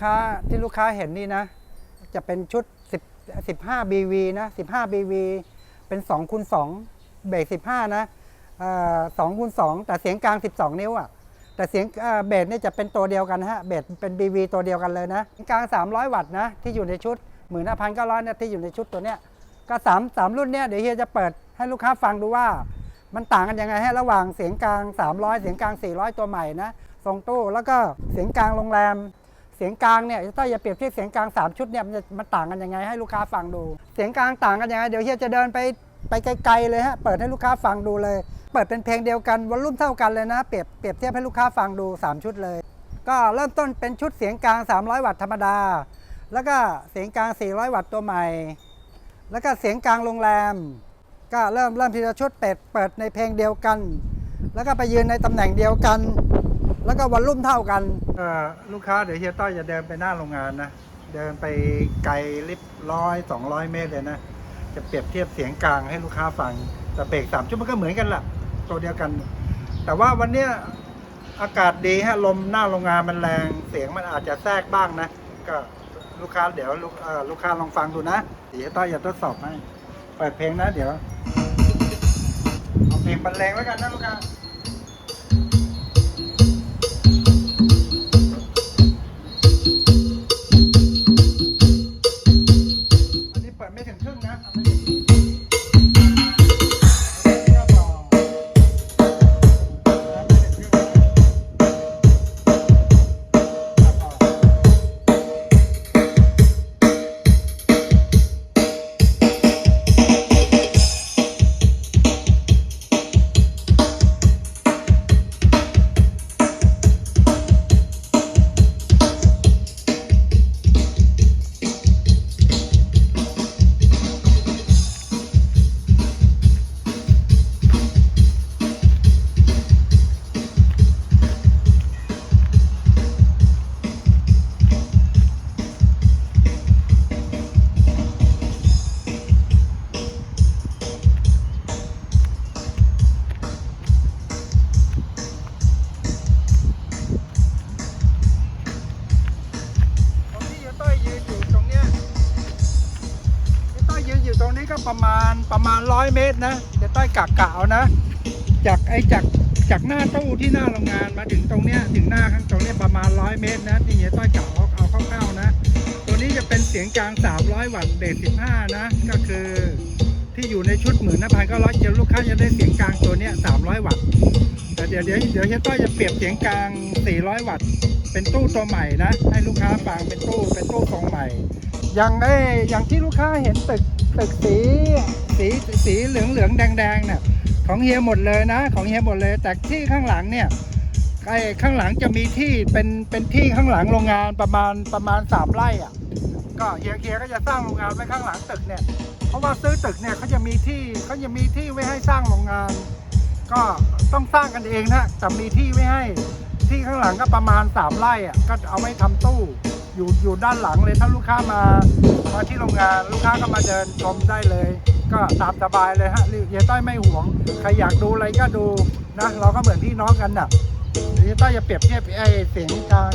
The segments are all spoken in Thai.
ค้าที่ลูกค้าเห็นนี่นะ จะเป็นชุด 10 15 BV นะ 15 BV เป็น2คูณ2เบส15 นะเอ่อ2คูณ2แต่เสียงกลาง 12 นิ้วอะแต่เสียงเบสเนี่ยจะเป็นตัวเดียวกันนะฮะเบสเป็น BV ตัวเดียวกันเลยนะเสียงกลาง 300 วัตต์นะที่อยู่ในชุด15,900เนี่ยที่อยู่ในชุดตัวเนี้ยก็3 3รุ่นเนี้ยเดี๋ยวเฮียจะเปิดให้ลูกค้าฟังดูว่า มันต่างกันยังไงฮะระหว่างเสียงกลาง 300 เสียงกลาง 400 ตัวใหม่นะทรงตู้แล้วก็เสียงกลางโรงแรม เสียงกลางเนี่ยถ้าอย่าเปรียบเทียบเสียงกลาง3ชุดเนี่ยมันจะมันต่างกันยังไงให้ลูกค้าฟังดู เสียงกลางต่างกันยังไงเดี๋ยวเฮียจะเดินไปไปไกลๆเลยฮะเปิดให้ลูกค้าฟังดูเลย เปิดเป็นเพลงเดียวกันวอลลุ่มเท่ากันเลยนะเปรียบเปรียบเทียบให้ลูกค้าฟังดู 3 ชุดเลย ก็เริ่มต้นเป็นชุดเสียงกลาง 300 วัตต์ธรรมดา แล้วก็เสียงกลาง 400 วัตต์ตัวใหม่ แล้วก็เสียงกลางโรงแรม ก็เริ่มเริ่มทีละชุดเป็ดเปิดในเพลงเดียวกัน แล้วก็ไปยืนในตำแหน่งเดียวกัน แล้วก็วอลลุ่มเท่ากันลูกค้าเดี๋ยวเฮียต้อยจะเดินไปหน้าโรงงานนะ เดินไปไกลลิฟร้อยสองร้อยเมตรเลยนะ จะเปรียบเทียบเสียงกลางให้ลูกค้าฟังแต่เบรกสามชุดมันก็เหมือนกันแหละตัวเดียวกัน แต่ว่าวันเนี้ยอากาศดีฮะลมหน้าโรงงานมันแรงเสียงมันอาจจะแทรกบ้างนะ ก็ลูกค้าเดี๋ยวลูกลูกค้าลองฟังดูนะเดี๋ยวต้อยจะทดสอบให้เปิดเพลงนะเดี๋ยวเอาเพลงบรรเลงแล้วกันนะลูกค้า ยืนอยู่ตรงนี้ก็ประมาณประมาณร้อยเมตรนะเจ๊ต้อยกกะเอานะ จากไอ้จากจากหน้าตู้ที่หน้าโรงงานมาถึงตรงเนี้ยถึงหน้าข้างตรงเนี้ยประมาณร้อยเมตรนะที่เจ๊ต้อยกเอาเอาคร่าวๆนะ ตัวนี้จะเป็นเสียงกลาง 300 วัตต์เบส15นะ ก็คือที่อยู่ในชุดหมื่นพันก็ร้อยเจะลูกค้าจะได้เสียงกลางตัวเนี้ย300 วัตต์แต่เดี๋ยวเดี๋ยวเดี๋ยวเฮียต้อยจะเปรียบเสียงกลาง 400 วัตต์เป็นตู้ตัวใหม่นะ ให้ลูกค้าฟังเป็นตู้เป็นตู้ทรงใหม่อย่างไอ้อย่างที่ลูกค้าเห็นตึก ตึกสีสีสีเหลืองเหลืองแดงแดงเนี่ยของเฮียหมดเลยนะ ของเฮียหมดเลย แต่ที่ข้างหลังเนี่ยไอ้ข้างหลังจะมีที่เป็นเป็นที่ข้างหลังโรงงานประมาณประมาณสามไร่อะก็เฮียเฮียก็จะสร้างโรงงานไว้ข้างหลังตึกเนี่ย เพราะว่าซื้อตึกเนี่ยเขาจะมีที่เขาจะมีที่ไว้ให้สร้างโรงงาน ก็ต้องสร้างกันเองนะแต่มีที่ไว้ให้ที่ข้างหลังก็ประมาณสามไร่อะก็เอาไว้ทำตู้ อยู่อยู่ด้านหลังเลยถ้าลูกค้ามามาที่โรงงานลูกค้าก็มาเดินชมได้เลย ก็ตามสบายเลยฮะเฮียต้อยไม่ห่วงใครอยากดูอะไรก็ดูนะเราก็เหมือนพี่น้องกันน่ะเฮียต้อยจะเปรียบเทียบไอ้เสียงกลาง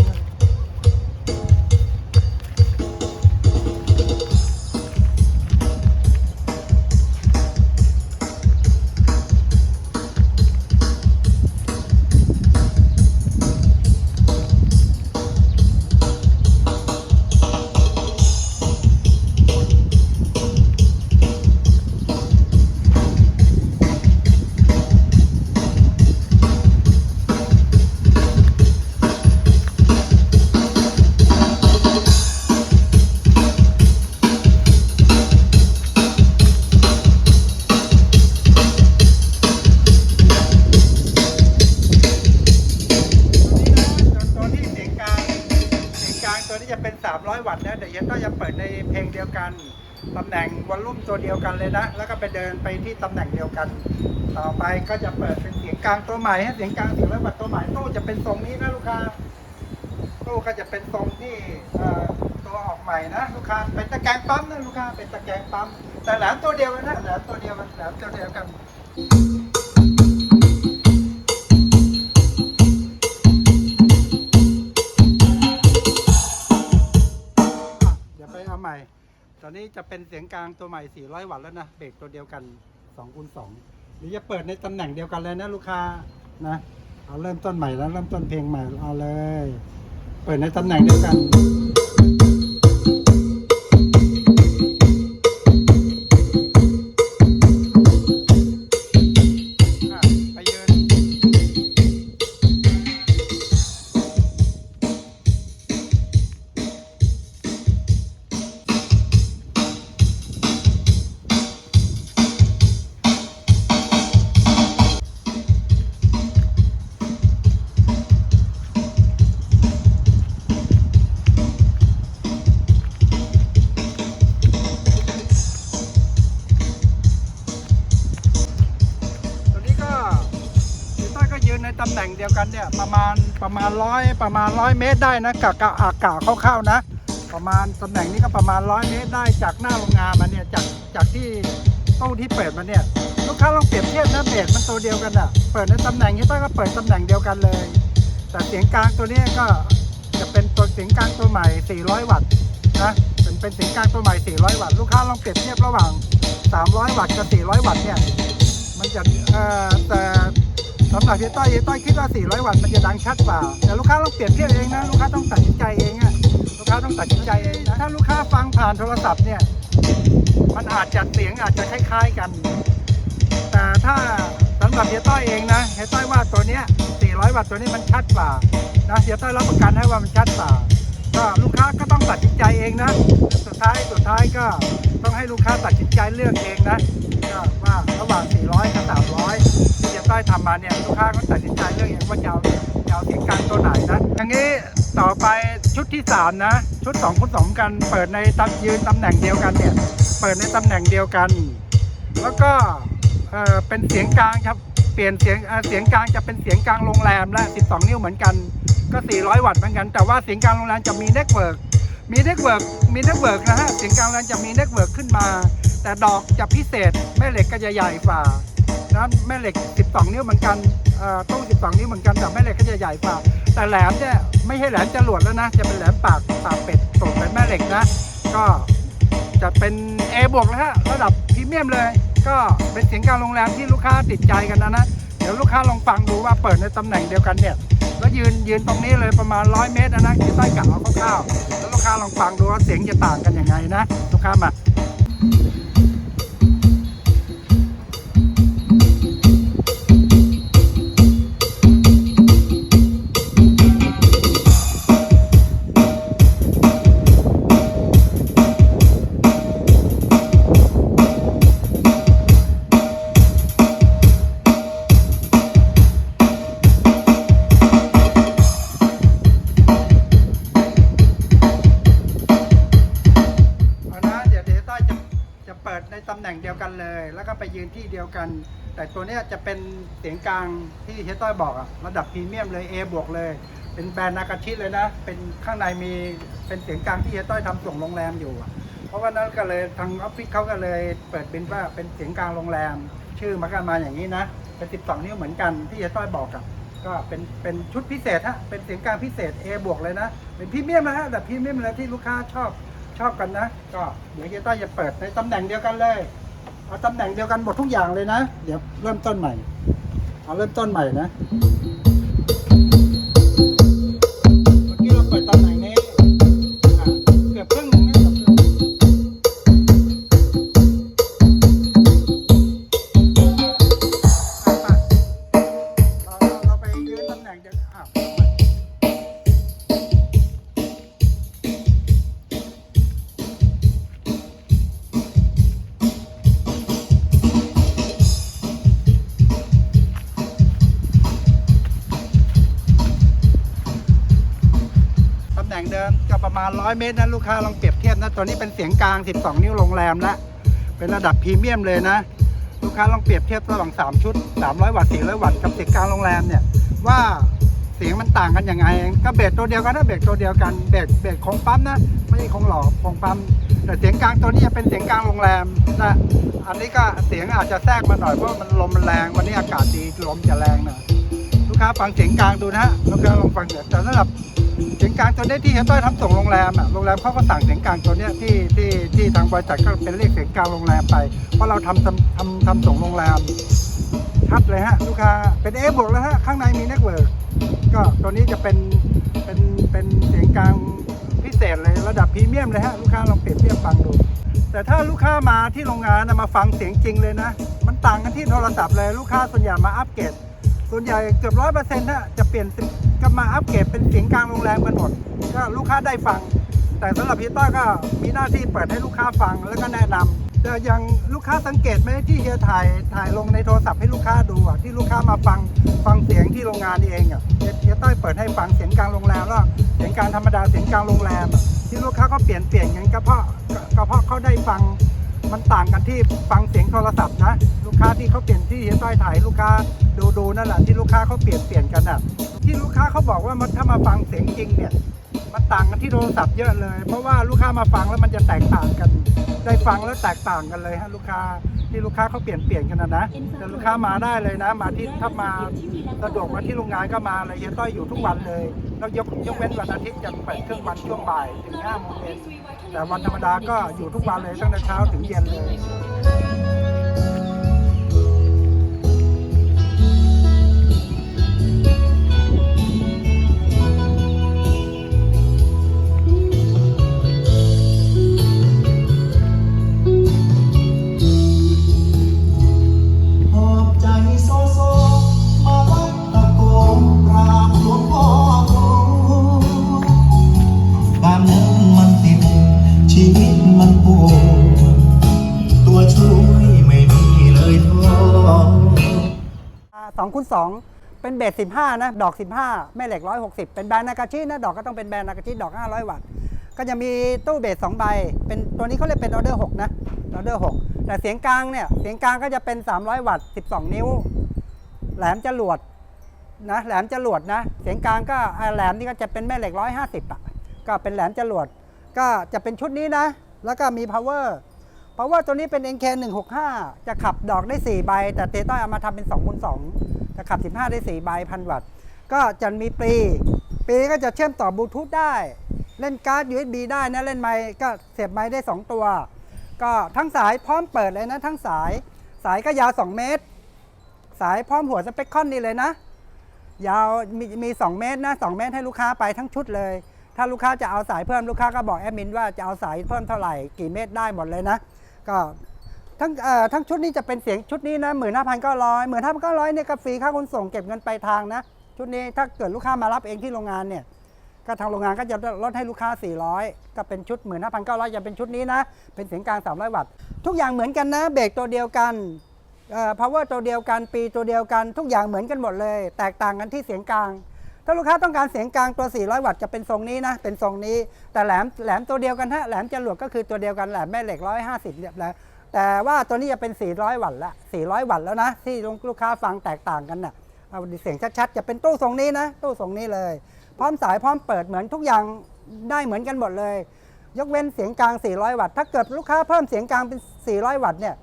ตำแหน่งเดียวกัน ต่อไปก็จะเปิดเป็นเสียงกลางตัวใหม่ให้เสียงกลาง400วัตต์ตัวใหม่ตู้จะเป็นทรงนี้นะลูกค้าตู้ก็จะเป็นทรงที่ตัวออกใหม่นะลูกค้าเป็นตะแกรงปั๊มนะลูกค้าเป็นตะแกรงปั๊มแต่แหลมตัวเดียวนะแหลมตัวเดียวมันแหลมตัวเดียวกันตใหม่ ตอนนี้จะเป็นเสียงกลางตัวใหม่ 400 วัตต์แล้วนะ เบรกตัวเดียวกัน สองคูณสองหรือจะเปิดในตำแหน่งเดียวกันเลยนะลูกค้านะเอาเริ่มต้นใหม่แล้วเริ่มต้นเพลงใหม่เอาเลย เปิดในตำแหน่งเดียวกัน ประมาณร้อยประมาณร้อยเมตรได้นะกะกะอากาศคร่าวๆนะ ประมาณตำแหน่งนี้ก็ประมาณร้อยเมตรได้จากหน้าโรงงานมาเนี่ยจากจากที่ตู้ที่เปิดมาเนี่ยลูกค้าลองเปรียบเทียบนะเบสมันตัวเดียวกันอะเปิดในตำแหน่งที่ต้อยก็เปิดตำแหน่งเดียวกันเลย แต่เสียงกลางตัวนี้ก็จะเป็นตัวเสียงกลางตัวใหม่ 400 วัตต์นะเป็นเป็นเสียงกลางตัวใหม่ 400 วัตต์ลูกค้าลองเปรียบเทียบระหว่าง 300 วัตต์กับ 400 วัตต์เนี่ยมันจะเอ่อแต่ สำหรับเฮียต้อยเฮียต้อยคิดว่า 400 วัตต์มันจะดังชัดกว่า แต่ลูกค้าต้องเปรียบเทียบเองนะ ลูกค้าต้องตัดสินใจเองอะลูกค้าต้องตัดสินใจเองนะถ้าลูกค้าฟังผ่านโทรศัพท์เนี่ย มันอาจจะเสียงอาจจะคล้าย ๆกัน แต่ถ้าสำหรับเฮียต้อยเองนะเฮียต้อยว่าตัวเนี้ย 400 วัตต์ตัวนี้มันชัดกว่านะเฮียต้อยรับประกันให้ว่ามันชัดกว่าก็ลูกค้าก็ต้องตัดสินใจเองนะ สุดท้ายสุดท้ายก็ต้องให้ลูกค้าตัดสินใจเลือกเองนะก็ว่าระหว่าง 400 กับ 300 ได้ทำมาเนี่ยลูกค้าก็ตัดสินใจเลือกเองว่าจะเอาจะเอาเสียงกลางตัวไหนนะอย่างนี้ต่อไปชุดที่ 3 นะ ชุด2คูณ2กัน เปิดในตำยืนตำแหน่งเดียวกันเนี่ยเปิดในตำแหน่งเดียวกัน แล้วก็เอ่อเป็นเสียงกลางครับเปลี่ยนเสียงเอ่อเสียงกลางจะเป็นเสียงกลางโรงแรมและ 12 นิ้วเหมือนกัน ก็ 400 วัตต์เหมือนกัน แต่ว่าเสียงกลางโรงแรมจะมีเน็ตเวิร์กมีเน็ตเวิร์กมีเน็ตเวิร์กนะฮะ เสียงกลางโรงแรมจะมีเน็ตเวิร์กขึ้นมา แต่ดอกจะพิเศษ แม่เหล็กก็จะใหญ่กว่า นะแม่เหล็ก 12 นิ้วเหมือนกันอ่อตู้ 12 นิ้วเหมือนกันแต่แม่เหล็กก็จะใหญ่กว่า แต่แหลมเนี่ยไม่ใช่แหลมจรวดแล้วนะ จะเป็นแหลมปากปากเป็ดตกเป็นแม่เหล็กนะ ก็จะเป็น A บวกแล้วฮะระดับพรีเมียมเลย ก็เป็นเสียงกางโรงแรมที่ลูกค้าติดใจกันนะนะเดี๋ยวลูกค้าลองฟังดูว่าเปิดในตำแหน่งเดียวกันเนี่ยแล้วยืนยืนตรงนี้เลยประมาณ 100 เมตรนะนะที่ใต้กะเอาคร่าวๆแล้วลูกค้าลองฟังดูว่าเสียงจะต่างกันยังไงนะ ลูกค้ามาเอา งเดียวกันเลย แล้วก็ไปยืนที่เดียวกัน แต่ตัวเนี้ยจะเป็นเสียงกลางที่เฮต้อยบอกอะระดับพรีเมียมเลย A บวกเลย เป็นแบรนด์นากาชิเลยนะ เป็นข้างในมีเป็นเสียงกลางที่เฮต้อยทำส่งโรงแรมอยู่ เพราะว่านั้นก็เลยทางออฟฟิศเขาก็เลยเปิดเป็นว่าเป็นเสียงกลางโรงแรม ชื่อมากันมาอย่างนี้นะเป็น12นิ้วเหมือนกันที่เฮต้อยบอกอะก็เป็นเป็นชุดพิเศษฮะ เป็นเสียงกลางพิเศษ A บวกเลยนะ เป็นพรีเมียมนะฮะแต่พรีเมียมเลยที่ลูกค้าชอบชอบกันนะ ก็เดี๋ยวเฮียต้อยจะเปิดในตำแหน่งเดียวกันเลย เอาตำแหน่งเดียวกันหมดทุกอย่างเลยนะ เดี๋ยวเริ่มต้นใหม่ เอาเริ่มต้นใหม่นะ มก็ประมาณ 100 เมตรนะลูกค้าลองเปรียบเทียบนะตัวนี้เป็นเสียงกลาง 12 นิ้วโรงแรมและเป็นระดับพรีเมียมเลยนะ ลูกค้าลองเปรียบเทียบระหว่าง 3 ชุด 300 วัตต์400 วัตต์กับเสียงกลางโรงแรมเนี่ยว่าเสียงมันต่างกันยังไงก็เบสตัวเดียวกันนะเบสตัวเดียวกันเบสเบสของปั๊มนะไม่ใช่ของหล่อของปั๊มแต่เสียงกลางตัวนี้เป็นเสียงกลางโรงแรมนะอันนี้ก็เสียงอาจจะแทรกมาหน่อยเพราะมันลมแรงวันนี้อากาศดีลมจะแรงหน่อ ค้าค้าฟังเสียงกลางดูนะฮะลูกค้าลองฟังเดี๋ยวแต่สำหรับเสียงกลางตัวนี้ที่เฮียต้อยทำส่งโรงแรมอะโรงแรมเขาก็สั่งเสียงกลางตัวเนี้ยที่ที่ที่ทางบริษัทก็เป็นเรียกเสียงกลางโรงแรมไปเพราะเราทำทำทำทำส่งโรงแรมชัดเลยฮะลูกค้าเป็นเอบวกแล้วฮะข้างในมีเน็ตเวิร์กก็ตัวนี้จะเป็นเป็นเป็นเสียงกลางพิเศษเลยระดับพรีเมียมเลยฮะลูกค้าลองเปรียบเทียบฟังดู แต่ถ้าลูกค้ามาที่โรงงานมาฟังเสียงจริงเลยนะ มันต่างกันที่โทรศัพท์เลยลูกค้าส่วนใหญ่มาอัปเกรด ส่วนใหญ่เกือบร้อยเปอร์เซ็นต์ะจะเปลี่ยนเป็นก็มาอัปเกรดเป็นเสียงกลางโรงแรมกันหมดก็ลูกค้าได้ฟัง แต่สำหรับพี่ต้อยก็มีหน้าที่เปิดให้ลูกค้าฟังแล้วก็แนะนำแต่ย่างลูกค้าสังเกตไหมที่เฮียถ่ายถ่ายลงในโทรศัพท์ให้ลูกค้าดูอะที่ลูกค้ามาฟังฟังเสียงที่โรงงานเองอะเฮียเฮียต้อยเปิดให้ฟังเสียงกลางโรงแรมแล้วเสียงกลางธรรมดาเสียงกลางโรงแรมที่ลูกค้าก็เปลี่ยนเปลี่ยนกันก็เพราะก็เพราะเขาได้ฟัง มันต่างกันที่ฟังเสียงโทรศัพท์นะ ลูกค้าที่เขาเปลี่ยนที่เฮียต้อยถ่ายลูกค้าดูดูนั่นแหละที่ลูกค้าเขาเปลี่ยนเปลี่ยนกันอะที่ลูกค้าเขาบอกว่ามันถ้ามาฟังเสียงจริงเนี่ย มันต่างกันที่โทรศัพท์เยอะเลย เพราะว่าลูกค้ามาฟังแล้วมันจะแตกต่างกัน ได้ฟังแล้วแตกต่างกันเลยฮะลูกค้าที่ลูกค้าเขาเปลี่ยนเปลี่ยนกันนะนะแต่ลูกค้ามาได้เลยนะ มาที่ถ้ามาสะดวกมาที่โรงงานก็มาเลยเฮียต้อยอยู่ทุกวันเลยแล้วยกยกเว้นวันอาทิตย์จะเปิดเครื่องวันช่วงบ่ายถึงห้าโมงเย็นแต่วันธรรมดาก็อยู่ทุกวันเลยตั้งแต่เช้าถึงเย็นเลย ตัวดตัวช่วยไม่มีเลยท้อสองคูณสองเป็นเบสสิบห้านะ ดอกสิบห้าแม่เหล็กร้อยหกสิบเป็นแบรนด์นากาชินะ ดอกก็ต้องเป็นแบรนด์นากาชิดอกห้าร้อยวัตต์ ก็จะมีตู้เบสสองใบ เป็นตัวนี้เขาเรียกเป็นออเดอร์หกนะ ออเดอร์หกแต่เสียงกลางเนี่ย เสียงกลางก็จะเป็น 300 วัตต์ 12 นิ้ว แหลมจรวดนะ แหลมจรวดนะ เสียงกลางก็แหลมนี่ก็จะเป็นแม่เหล็ก 150อะ ก็เป็นแหลมจรวด ก็จะเป็นชุดนี้นะ แล้วก็มี power power ตัวนี้เป็น NK 165 จะขับดอกได้ 4 ใบ แต่เตต้าเอามาทำเป็น2คูณ2จะขับ 15 ได้ 4 ใบพันวัตต์ ก็จะมีปรีปรีก็จะเชื่อมต่อบลูทูธได้ เล่นการ์ด USB ได้นะเล่นไมค์ก็เสียบไมค์ได้ 2 ตัว ก็ทั้งสายพร้อมเปิดเลยนะ ทั้งสายสายก็ยาว 2 เมตร สายพร้อมหัวสเปคคอนนี่เลยนะ ยาวมีมี 2 เมตรนะ 2 เมตรให้ลูกค้าไปทั้งชุดเลย ถ้าลูกค้าจะเอาสายเพิ่มลูกค้าก็บอกแอดมินว่าจะเอาสายเพิ่มเท่าไหร่กี่เมตรได้หมดเลยนะก็ทั้งทั้งชุดนี้จะเป็นเสียงชุดนี้นะหมื่นห้าพันเก้าร้อยหมื่นห้าพันเก้าร้อยเนี่ยก็ฟรีค่าขนส่งเก็บเงินปลายทางนะ ชุดนี้ถ้าเกิดลูกค้ามารับเองที่โรงงานเนี่ยก็ทางโรงงานก็จะลดให้ลูกค้า 400 ก็เป็นชุด 15,900จะเป็นชุดนี้นะ เป็นเสียงกลาง 300 วัตต์ ทุกอย่างเหมือนกันนะ เบรกตัวเดียวกันเอ่อ power ตัวเดียวกัน ปีตัวเดียวกัน ทุกอย่างเหมือนกันหมดเลย แตกต่างกันที่เสียงกลาง ถ้าลูกค้าต้องการเสียงกลางตัว 400 วัตต์จะเป็นทรงนี้นะ เป็นทรงนี้ แต่แหลมแหลมตัวเดียวกันฮะแหลมจรวดก็คือตัวเดียวกันแหลมแม่เหล็ก 150เนี่ยแหละแต่ว่าตัวนี้จะเป็น 400 วัตต์ละ 400 วัตต์แล้วนะ ที่ลูกค้าฟังแตกต่างกันน่ะเอาเสียงชัดๆ จะเป็นตู้ทรงนี้นะ ตู้ทรงนี้เลย พร้อมสายพร้อมเปิดเหมือนทุกอย่างได้เหมือนกันหมดเลย ยกเว้นเสียงกลาง 400 วัตต์ ถ้าเกิดลูกค้าเพิ่มเสียงกลางเป็น 400 วัตต์เนี่ย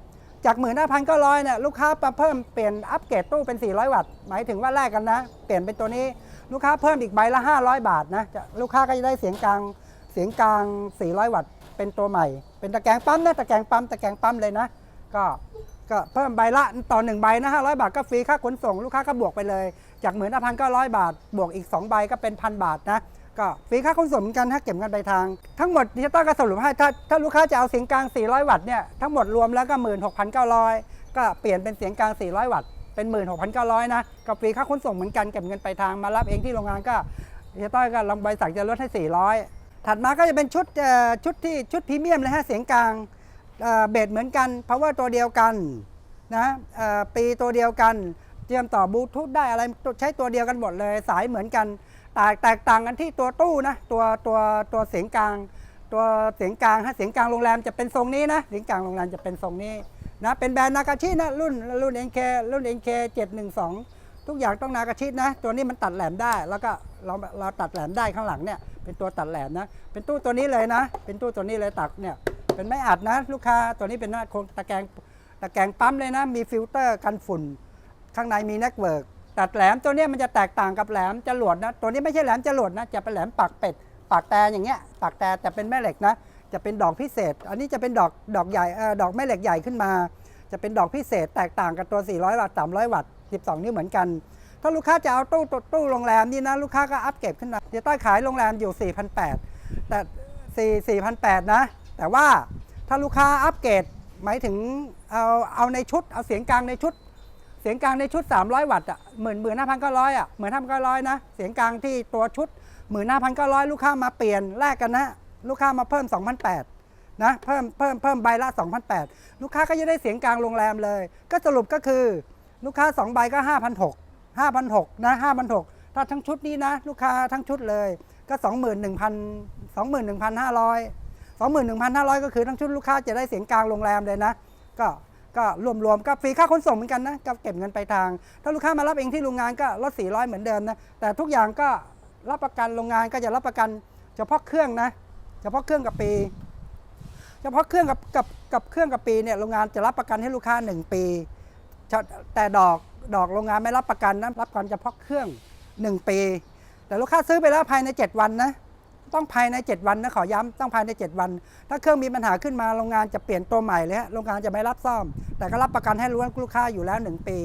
จาก15,900เนี่ยลูกค้ามาเพิ่มเปลี่ยนอัปเกรดตู้เป็น 400 วัตต์หมายถึงว่าแลกกันนะ เปลี่ยนเป็นตัวนี้ ลูกค้าเพิ่มอีกใบละ 500 บาทนะจะลูกค้าก็จะได้เสียงกลางเสียงกลาง 400 วัตต์เป็นตัวใหม่ เป็นตะแกรงปั๊มนะตะแกรงปั๊มตะแกรงปั๊มเลยนะ ก็ก็เพิ่มใบละต่อหนึ่งใบนะ500 บาทก็ฟรีค่าขนส่งลูกค้าก็บวกไปเลย จากหมื่นพันเก้าร้อยบาท บวกอีก 2 ใบก็เป็นพันบาทนะก็ฟรีค่าขนส่งเหมือนกันถ้าเก็บเงินปทาง ทั้งหมดดิจิตอลก็สรุปให้ถ้าถ้าลูกค้าจะเอาเสียงกลาง 400 วัตต์เนี่ยทั้งหมดรวมแล้วก็ 16,900 ก็เปลี่ยนเป็นเสียงกลาง 400 วัตต์ เป็น 16,900 นะก็ฟรีค่าขนส่งเหมือนกันเก็บเงินไปทางมารับเองที่โรงงานก็ดิจิตอลก็ลองบริษัทจะลดให้ 400 ถัดมาก็จะเป็นชุดชุดที่ชุดพรีเมียมเลยฮะเสียงกลางเเบสเหมือนกัน power ตัวเดียวกันนะปีตัวเดียวกันเตรียมต่อบลูทูธได้อะไรใช้ตัวเดียวกันหมดเลยสายเหมือนกันแตแตกต่างกันที่ตัวตู้นะตัวตัวตัวเสียงกลาง ตัวเสียงกลางฮะเสียงกลางโรงแรมจะเป็นทรงนี้นะเสียงกลางโรงแรมจะเป็นทรงนี้ นะเป็นแบรนด์นากาชินะรุ่นรุ่น NK รุ่น NK 712 ทุกอย่างต้องนากาชินะ ตัวนี้มันตัดแหลมได้ แล้วก็เราเราตัดแหลมได้ข้างหลังเนี่ยเป็นตัวตัดแหลมนะ เป็นตู้ตัวนี้เลยนะ เป็นตู้ตัวนี้เลยตัดเนี่ยเป็นไม้อัดนะ ลูกค้าตัวนี้เป็นหน้าโครงตะแกรงตะแกรงปั๊มเลยนะ มีฟิลเตอร์กันฝุ่น ข้างในมีเน็ตเวิร์กแต่แหลมตัวนี้มันจะแตกต่างกับแหลมจรวดนะ ตัวนี้ไม่ใช่แหลมจรวดนะจะเป็นแหลมปากเป็ดปากแต่อย่างเงี้ยปากแต่แต่เป็นแม่เหล็กนะ จะเป็นดอกพิเศษ อันนี้จะเป็นดอกดอกใหญ่ดอกแม่เหล็กใหญ่ขึ้นมา จะเป็นดอกพิเศษแตกต่างกับตัว 400 วัตต์ 300 วัตต์ 12 นิ้วเหมือนกัน ถ้าลูกค้าจะเอาตู้ตู้ตู้โรงแรมนี่นะ ลูกค้าก็อัพเก็บขึ้นมาเดี๋ยวต้อยขายโรงแรมอยู่ 4,800 แต่ 4 4,800 นะ แต่ว่าถ้าลูกค้าอัพเกรดหมายถึงเอาเอาในชุด เอาเสียงกลางในชุด เสียงกลางในชุด 300 วัตต์อะหมื่นหมื่นห้าพันเก้าร้อยอะหมื่นห้าพันเก้าร้อยนะ เสียงกลางที่ตัวชุดหมื่นห้าพันเก้าร้อยลูกค้ามาเปลี่ยนแลกกันนะ ลูกค้ามาเพิ่ม 2,800นะเพิ่มเพิ่มเพิ่มใบละ 2,800 ลูกค้าก็จะได้เสียงกลางโรงแรมเลย ก็สรุปก็คือลูกค้า 2 ใบก็ 5,600 5,600นะ5,600 ถ้าทั้งชุดนี้นะ ลูกค้าทั้งชุดเลยก็ 21,000 21,500 21,500 ก็คือทั้งชุดลูกค้าจะได้เสียงกลางโรงแรมเลยนะ ก็ก็รวมๆก็ฟรีค่าขนส่งเหมือนกันนะก็เก็บเงินไปลายทาง ถ้าลูกค้ามารับเองที่โรงงานก็ลด400 เหมือนเดิมนะ แต่ทุกอย่างก็รับประกันโรงงานก็จะรับประกันเฉพาะเครื่องนะ เฉพาะเครื่องกับปี เฉพาะเครื่องกับกับกับเครื่องกับปีเนี่ยโรงงานจะรับประกันให้ลูกค้า 1 ปี แต่ดอกดอกโรงงานไม่รับประกันนะรับกันเฉพาะเครื่อง 1 ปี แต่ลูกค้าซื้อไปแล้วภายใน 7 วันนะต้องภายใน 7 วันนะขอย้ำต้องภายใน 7 วัน ถ้าเครื่องมีปัญหาขึ้นมาโรงงานจะเปลี่ยนตัวใหม่เลยฮะโรงงานจะไม่รับซ่อม แต่ก็รับประกันให้รู้ลูกค้าอยู่แล้ว 1 ปี